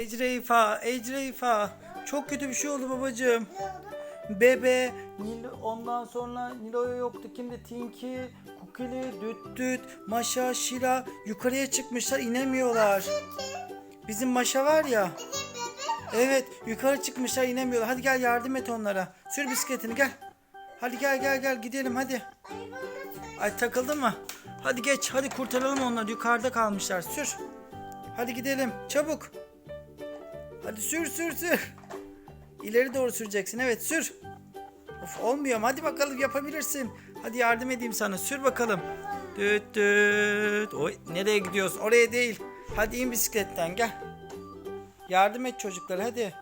Ecreifa, Ecreifa. Çok kötü bir şey oldu babacığım. Ne oldu? Bebe, Nil, ondan sonra Nilo'ya yoktu. Kimdi? Tinky, Kukili, Düt Düt, Maşa, Şila yukarıya çıkmışlar inemiyorlar. Bizim Maşa var ya. Evet yukarı çıkmışlar inemiyorlar. Hadi gel yardım et onlara. Sür bisikletini gel. Hadi gel gel gel gidelim hadi. Ay takıldı mı? Hadi geç hadi kurtaralım onları yukarıda kalmışlar sür. Hadi gidelim çabuk. Hadi sür sür sür. İleri doğru süreceksin evet sür. Of olmuyor mu? hadi bakalım yapabilirsin. Hadi yardım edeyim sana sür bakalım. Düt düt. Oy, nereye gidiyoruz? Oraya değil. Hadi in bisikletten gel. Yardım et çocuklara hadi.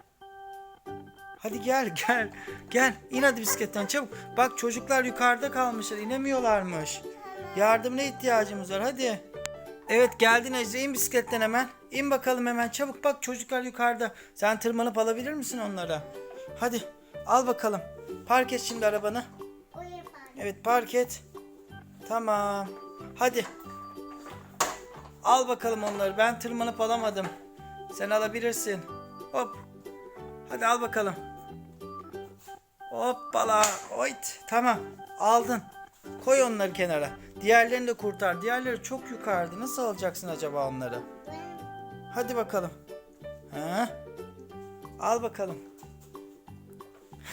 Hadi gel gel. Gel in hadi bisikletten çabuk. Bak çocuklar yukarıda kalmışlar inemiyorlarmış. Yardımına ihtiyacımız var hadi. Evet geldin Ece in bisikletten hemen. İn bakalım hemen çabuk bak çocuklar yukarıda. Sen tırmanıp alabilir misin onlara? Hadi al bakalım. Park et şimdi arabanı. Evet park et. Tamam. Hadi. Al bakalım onları. Ben tırmanıp alamadım. Sen alabilirsin. Hop. Hadi al bakalım. Hoppala. Oyt. Tamam. Aldın. Koy onları kenara. Diğerlerini de kurtar. Diğerleri çok yukarıda. Nasıl alacaksın acaba onları? Hadi bakalım. Ha? Al bakalım.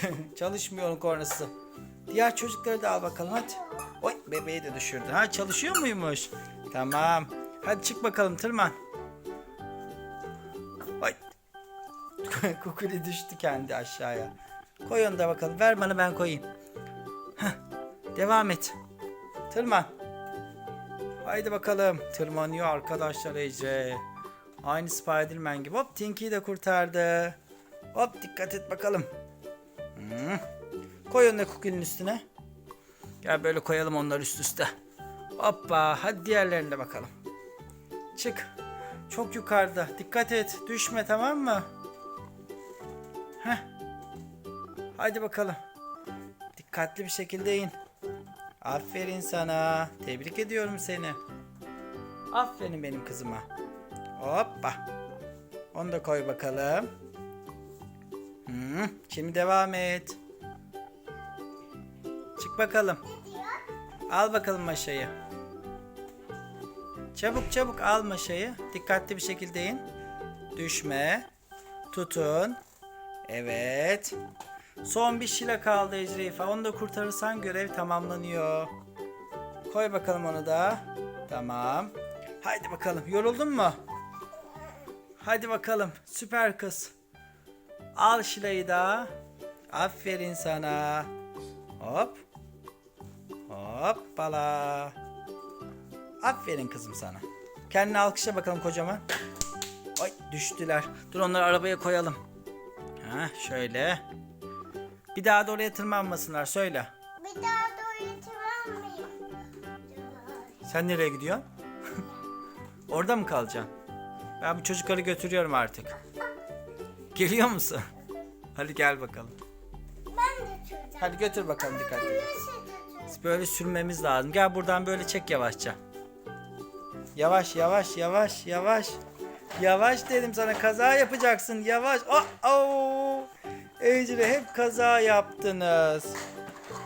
Çalışmıyor onun kornası. Diğer çocukları da al bakalım hadi. Oy bebeği de düşürdü. Ha çalışıyor muymuş? Tamam. Hadi çık bakalım tırman. Oy. Kukuli düştü kendi aşağıya. Koy onu da bakalım. Ver bana ben koyayım. Devam et. Tırman. Haydi bakalım. Tırmanıyor arkadaşlar Ece. Aynı Spiderman gibi. Hop Tinky'yi de kurtardı. Hop dikkat et bakalım. Hmm. Koy onu da kukilin üstüne. Gel böyle koyalım onları üst üste. Hoppa hadi diğerlerine de bakalım. Çık. Çok yukarıda. Dikkat et. Düşme tamam mı? Heh. Hadi bakalım. Dikkatli bir şekilde in. Aferin sana. Tebrik ediyorum seni. Aferin benim kızıma. Hoppa. Onu da koy bakalım. Hmm, şimdi devam et. Çık bakalım. Al bakalım maşayı. Çabuk çabuk al maşayı. Dikkatli bir şekilde in. Düşme. Tutun. Evet. Son bir şile kaldı Ecreifa. Onu da kurtarırsan görev tamamlanıyor. Koy bakalım onu da. Tamam. Haydi bakalım. Yoruldun mu? Hadi bakalım. Süper kız. Al Şile'yi da. Aferin sana. Hop. Hoppala. Aferin kızım sana. Kendini alkışla bakalım kocaman. Ay düştüler. Dur onları arabaya koyalım. Ha şöyle. Bir daha da oraya tırmanmasınlar söyle. Bir daha da oynatmam mıyım? Sen nereye gidiyorsun? Orada mı kalacaksın? Ben bu çocukları götürüyorum artık. Geliyor musun? Hadi gel bakalım. Ben de tutacağım. Hadi götür bakalım dikkatli. Tutacağım? Böyle sürmemiz lazım. Gel buradan böyle çek yavaşça. Yavaş yavaş yavaş yavaş. Yavaş dedim sana kaza yapacaksın. Yavaş. Oh, oh. Ecre hep kaza yaptınız.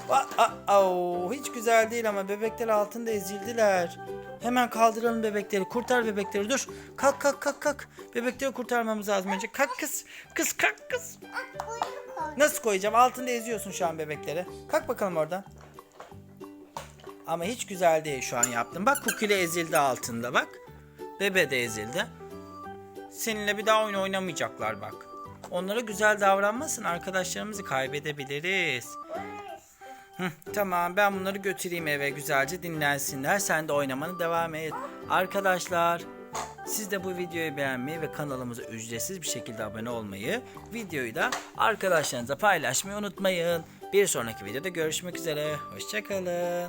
Ah, oh. Hiç güzel değil ama bebekler altında ezildiler. Hemen kaldıralım bebekleri. Kurtar bebekleri. Dur. Kalk kalk kalk kalk. Bebekleri kurtarmamız lazım önce. Kalk kız. Kız kalk kız. Nasıl koyacağım? Altında eziyorsun şu an bebekleri. Kalk bakalım oradan. Ama hiç güzel değil şu an yaptım. Bak kukile ezildi altında bak. Bebe de ezildi. Seninle bir daha oyun oynamayacaklar bak. Onlara güzel davranmasın. Arkadaşlarımızı kaybedebiliriz. Hı, tamam ben bunları götüreyim eve güzelce dinlensinler. Sen de oynamana devam et. Arkadaşlar siz de bu videoyu beğenmeyi ve kanalımıza ücretsiz bir şekilde abone olmayı, videoyu da arkadaşlarınıza paylaşmayı unutmayın. Bir sonraki videoda görüşmek üzere. Hoşçakalın.